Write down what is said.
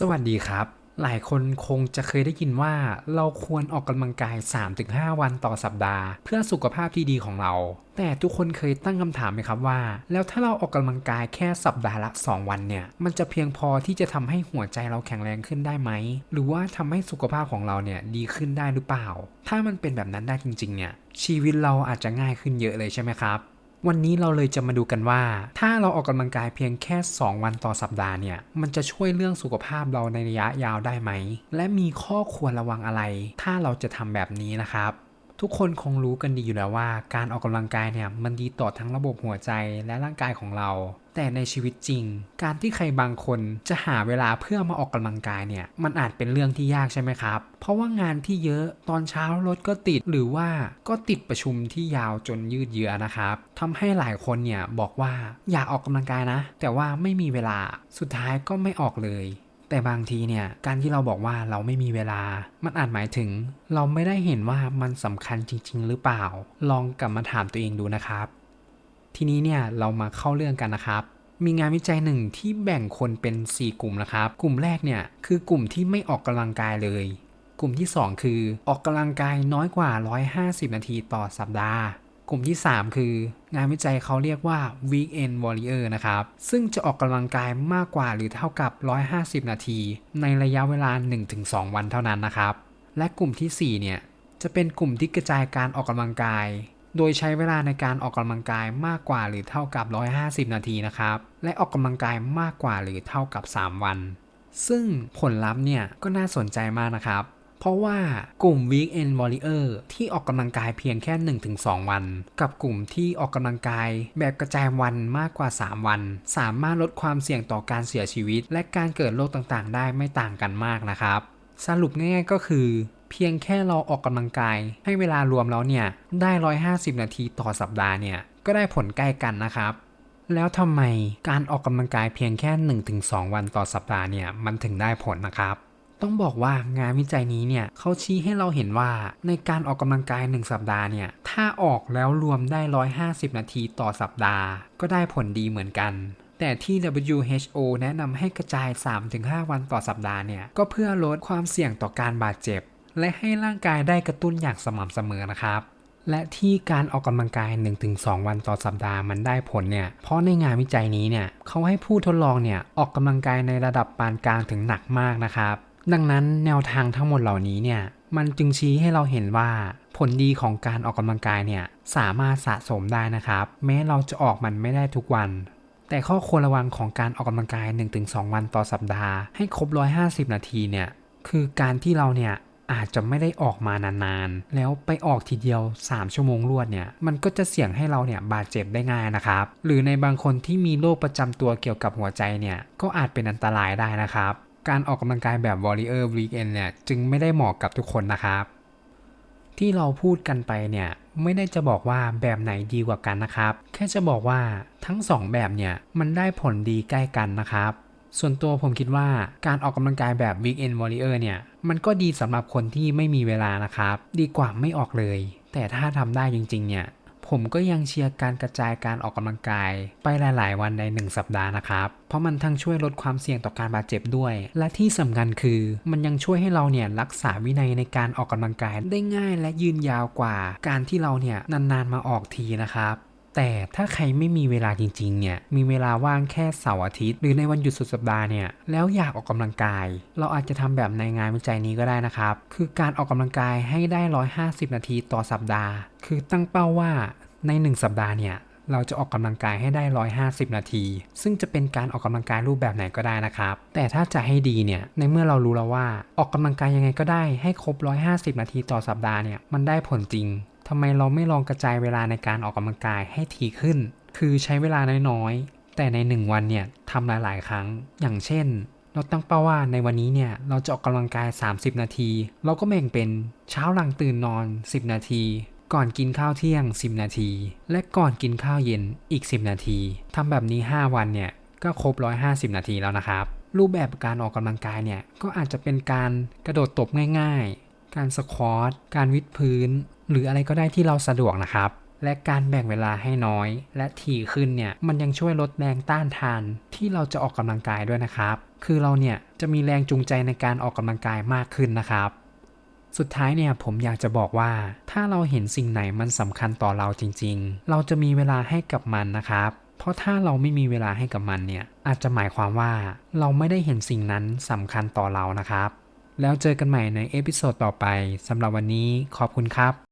สวัสดีครับ หลายคนคงจะเคยได้ยินว่าเราควรออกกำลังกาย 3-5 วันต่อสัปดาห์ เพื่อสุขภาพที่ดีของเรา แต่ทุกคนเคยตั้งคำถามไหมครับว่า แล้วถ้าเราออกกำลังกายแค่สัปดาห์ละ 2 วันเนี่ย มันจะเพียงพอที่จะทำให้หัวใจเราแข็งแรงขึ้นได้ไหม หรือว่าทำให้สุขภาพของเราเนี่ยดีขึ้นได้หรือเปล่า ถ้ามันเป็นแบบนั้นได้จริงๆเนี่ยชีวิตเราอาจจะง่ายขึ้นเยอะเลยใช่ไหมครับ วันนี้เราเลยจะมาดูกันว่า ถ้าเราออกกำลังกายเพียงแค่ 2 วันต่อสัปดาห์เนี่ย มันจะช่วยเรื่องสุขภาพเราในระยะยาวได้ไหม และมีข้อควรระวังอะไร ถ้าเราจะทำแบบนี้นะครับ ทุกคนคงรู้กันดีอยู่แล้วว่า การออกกำลังกายเนี่ยมันดีต่อทั้งระบบหัวใจและร่างกายของเรา แต่ในชีวิตจริง การที่ใครบางคนจะหาเวลาเพื่อมาออกกำลังกายเนี่ยมันอาจเป็นเรื่องที่ยากใช่ไหมครับ เพราะว่างานที่เยอะตอนเช้ารถก็ติดหรือว่าก็ติดประชุมที่ยาวจนยืดเยื้อนะครับทำให้หลายคนเนี่ยบอกว่าอยากออกกำลังกายนะ แต่ว่าไม่มีเวลาสุดท้ายก็ไม่ออกเลย แต่บางทีเนี่ยการที่เราบอกว่าเราไม่มีเวลา มันอาจหมายถึง เราไม่ได้เห็นว่ามันสำคัญจริง ๆ หรือเปล่า ลองกลับมาถามตัวเองดูนะครับ ทีนี้เนี่ยเรามาเข้าเรื่องกันนะครับ มีงานวิจัยหนึ่งที่แบ่งคนเป็น 4 กลุ่มนะครับ กลุ่มแรกเนี่ยคือกลุ่มที่ไม่ออกกำลังกายเลย กลุ่มที่ 2 คือออกกำลังกายน้อยกว่า 150 นาทีต่อสัปดาห์ กลุ่มที่ 3 คืองานวิจัยเขาเรียกว่า weekend warrior นะครับ ซึ่งจะออกกำลังกายมากกว่าหรือเท่ากับ 150 นาที ในระยะเวลา 1-2 วันเท่านั้นนะครับ และกลุ่มทีสี่ 4 เนี่ย จะเป็นกลุ่มที่กระจายการออกกำลังกาย โดยใช้เวลาในการออกกำลังกายมากกว่าหรือเท่ากับ 150 นาทีนะครับ และออกกำลังกายมากกว่าหรือเท่ากับ 3 วัน ซึ่งผลลัพธ์เนี่ยก็น่าสนใจมากนะครับ เพราะว่ากลุ่ม Weekend Warrior ที่ออกกำลังกายเพียงแค่ 1-2 วัน กับกลุ่มที่ออกกำลังกายแบบกระจายวันมากกว่า 3 วัน สามารถลดความเสี่ยงต่อการเสียชีวิต และการเกิดโรคต่างๆ ได้ไม่ต่างกันมากนะครับ สรุปง่ายๆก็คือเพียงแค่เราออกกำลังกาย ให้เวลารวมแล้วเนี่ยได้ 150 นาทีต่อสัปดาห์เนี่ยก็ได้ผลใกล้กันนะครับ แล้วทำไมการออกกำลังกายเพียงแค่ 1-2 วันต่อสัปดาห์เนี่ยมันถึงได้ผลนะครับ ต้องบอกว่างานวิจัยนี้เนี่ยเขาชี้ให้เราเห็นว่าในการออกกำลังกาย 1 สัปดาห์เนี่ยถ้าออกแล้วรวมได้ 150 นาทีต่อสัปดาห์ ก็ได้ผลดีเหมือนกัน แต่ที่ WHO แนะนำให้กระจาย 3-5 วันต่อสัปดาห์เนี่ยก็เพื่อลดความเสี่ยงต่อการบาดเจ็บ และให้ร่างกายได้กระตุ้นอย่างสม่ำเสมอนะครับและที่การออกกำลังกาย 1-2 วันต่อสัปดาห์มันได้ผลเนี่ย เพราะในงานวิจัยนี้เนี่ยเขาให้ผู้ทดลองเนี่ยออกกำลังกายในระดับปานกลางถึงหนักมากนะครับ ดังนั้นแนวทางทั้งหมดเหล่านี้เนี่ยมันจึงชี้ให้เราเห็นว่าผลดีของการออกกำลังกายเนี่ยสามารถสะสมได้นะครับ แม้เราจะออกมันไม่ได้ทุกวัน แต่ข้อควรระวังของการออกกำลังกาย 1-2 วันต่อสัปดาห์ให้ครบ 150 นาทีเนี่ยคือการที่เราเนี่ยอาจจะไม่ได้ออกมานานๆ แล้วไปออกทีเดียว 3 ชั่วโมงรวดเนี่ย มันก็จะเสี่ยงให้เราเนี่ยบาดเจ็บได้ง่ายนะครับ หรือในบางคนที่มีโรคประจำตัวเกี่ยวกับหัวใจเนี่ย ก็อาจเป็นอันตรายได้นะครับ การออกกำลังกายแบบ Warrior Weekend เนี่ยจึงไม่ได้เหมาะกับทุกคนนะครับ ที่เราพูดกันไปเนี่ยไม่ได้จะบอกว่าแบบไหนดีกว่ากันนะครับ แค่จะบอกว่าทั้งสองแบบเนี่ยมันได้ผลดีใกล้กันนะครับ ส่วนตัวผมคิดว่าการออกกำลังกายแบบ Weekend Warrior เนี่ยมันก็ดีสำหรับคนที่ไม่มีเวลานะครับ ดีกว่าไม่ออกเลย แต่ถ้าทำได้จริงๆเนี่ย ผมก็ยังเชียร์การกระจายการออกกำลังกาย ไปหลาย ๆ วันใน 1 สัปดาห์นะครับ เพราะมันทั้งช่วยลดความเสี่ยงต่อการบาดเจ็บด้วย และที่สำคัญคือ มันยังช่วยให้เราเนี่ยรักษาวินัยในการออกกำลังกายได้ง่ายและยืนยาวกว่า การที่เราเนี่ยนาน ๆ มาออกทีนะครับ แต่ถ้าใครไม่มีเวลาจริงๆเนี่ยมีเวลาว่างแค่เสาร์อาทิตย์หรือในวันหยุดสุดสัปดาห์เนี่ยแล้วอยากออกกำลังกาย เราอาจจะทำแบบในงานวิจัยนี้ก็ได้นะครับ คือการออกกำลังกายให้ได้ 150 นาทีต่อสัปดาห์ คือตั้งเป้าว่าใน 1 สัปดาห์เนี่ยเราจะออกกำลังกายให้ได้ 150 นาที ซึ่งจะเป็นการออกกำลังกายรูปแบบไหนก็ได้นะครับ แต่ถ้าจะให้ดีเนี่ย ในเมื่อเรารู้แล้วว่าออกกำลังกายยังไงก็ได้ให้ครบ 150 นาทีต่อสัปดาห์เนี่ย มันได้ผลจริง ทำไมเราไม่ลองกระจายเวลาในการออกกำลังกายให้ถี่ขึ้น คือใช้เวลาน้อยๆ แต่ใน 1 วันเนี่ยทำหลายๆ ครั้ง อย่างเช่น เราตั้งเป้าว่าในวันนี้เนี่ยเราจะออกกำลังกาย 30 นาที เราก็แบ่งเป็นเช้าหลังตื่นนอน 10 นาที ก่อนกินข้าวเที่ยง 10 นาที และก่อนกินข้าวเย็นอีก 10 นาทีทำแบบนี้ 5 วันเนี่ยก็ครบ 150 นาทีแล้วนะครับ รูปแบบการออกกำลังกายเนี่ยก็อาจจะเป็นการกระโดดตบง่ายๆ การสควอตการวิดพื้น หรืออะไรก็ได้ที่เราสะดวกนะครับ และการแบ่งเวลาให้น้อย และถี่ขึ้นเนี่ยมันยังช่วยลดแรงต้านทานที่เราจะออกกำลังกายด้วยนะครับ คือเราเนี่ยจะมีแรงจูงใจในการออกกำลังกายมากขึ้นนะครับสุดท้ายเนี่ยผมอยากจะบอกว่า ถ้าเราเห็นสิ่งไหนมันสำคัญต่อเราจริง ๆ เราจะมีเวลาให้กับมันนะครับ เพราะถ้าเราไม่มีเวลาให้กับมันเนี่ยอาจจะหมายความว่า เราไม่ได้เห็นสิ่งนั้นสำคัญต่อเรานะครับ แล้วเจอกันใหม่ในเอพิโซดต่อไปสำหรับวันนี้ขอบคุณครับ